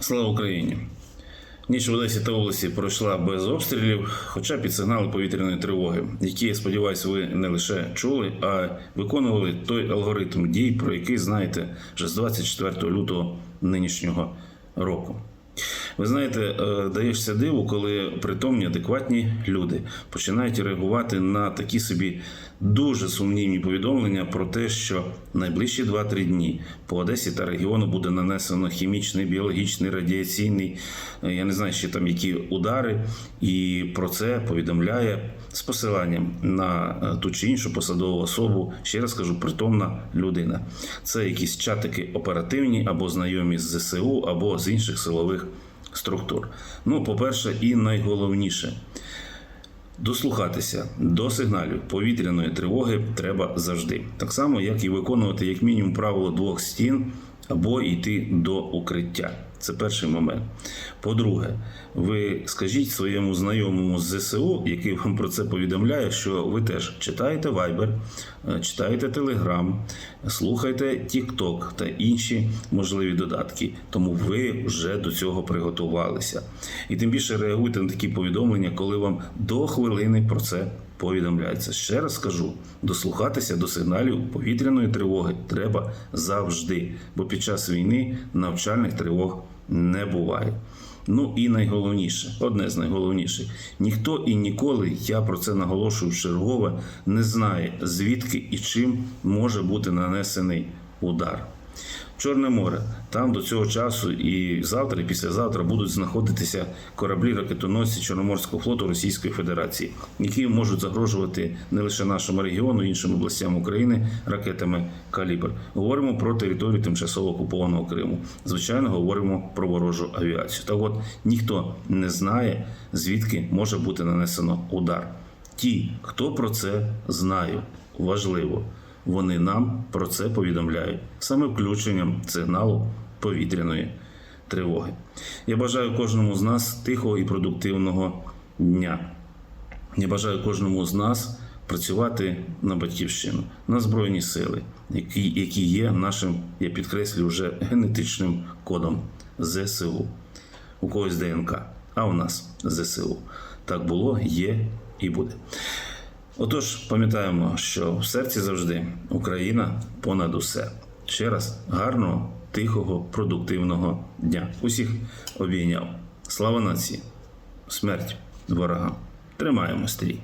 Слава Україні! Ніч в Одесі та області пройшла без обстрілів, хоча під сигнали повітряної тривоги, які, я сподіваюся, ви не лише чули, а виконували той алгоритм дій, про який знаєте вже з 24 лютого нинішнього року. Ви знаєте, е, даєшся диву, коли притомні, адекватні люди починають реагувати на такі собі дуже сумнівні повідомлення про те, що найближчі 2-3 дні по Одесі та регіону буде нанесено хімічний, біологічний, радіаційний, е, я не знаю, ще там які удари, і про це повідомляє з посиланням на е, ту чи іншу посадову особу. Ще раз кажу, притомна людина. Це якісь чатики оперативні або знайомі з ЗСУ, або з інших силових структур. Ну, по-перше, і найголовніше. Дослухатися до сигналів повітряної тривоги треба завжди, так само як і виконувати як мінімум правило двох стін або йти до укриття. Це перший момент. По-друге, ви скажіть своєму знайомому з ЗСУ, який вам про це повідомляє, що ви теж читаєте Viber, е, читаєте Telegram, слухаєте TikTok та інші можливі додатки. Тому ви вже до цього приготувалися. І тим більше реагуйте на такі повідомлення, коли вам до хвилини про це повідомляється. Ще раз скажу: дослухатися до сигналів повітряної тривоги треба завжди, бо під час війни навчальних тривог не буває. Ну і найголовніше, одне з найголовніших, ніхто і ніколи, я про це наголошую чергове, не знає, звідки і чим може бути нанесений удар. Чорне море. Там до цього часу і завтра, і післязавтра будуть знаходитися кораблі ракетоносці Чорноморського флоту Російської Федерації, які можуть загрожувати не лише нашому регіону, іншим областям України ракетами Калібр. Говоримо про територію тимчасово окупованого Криму. Звичайно, говоримо про ворожу авіацію. Так от ніхто не знає, звідки може бути нанесено удар. Ті, хто про це знає, важливо вони нам про це повідомляють саме включенням сигналу повітряної тривоги. Я бажаю кожному з нас тихого і продуктивного дня. Я бажаю кожному з нас працювати на батьківщину, на збройні сили, які, які є нашим, я підкреслюю, вже генетичним кодом ЗСУ. У когось ДНК, а у нас ЗСУ. Так було, є і буде. Отож, пам'ятаємо, що в серці завжди Україна понад усе. Ще раз гарного, тихого, продуктивного дня. Усіх обійняв. Слава нації, смерть ворогам. Тримаємо стрій.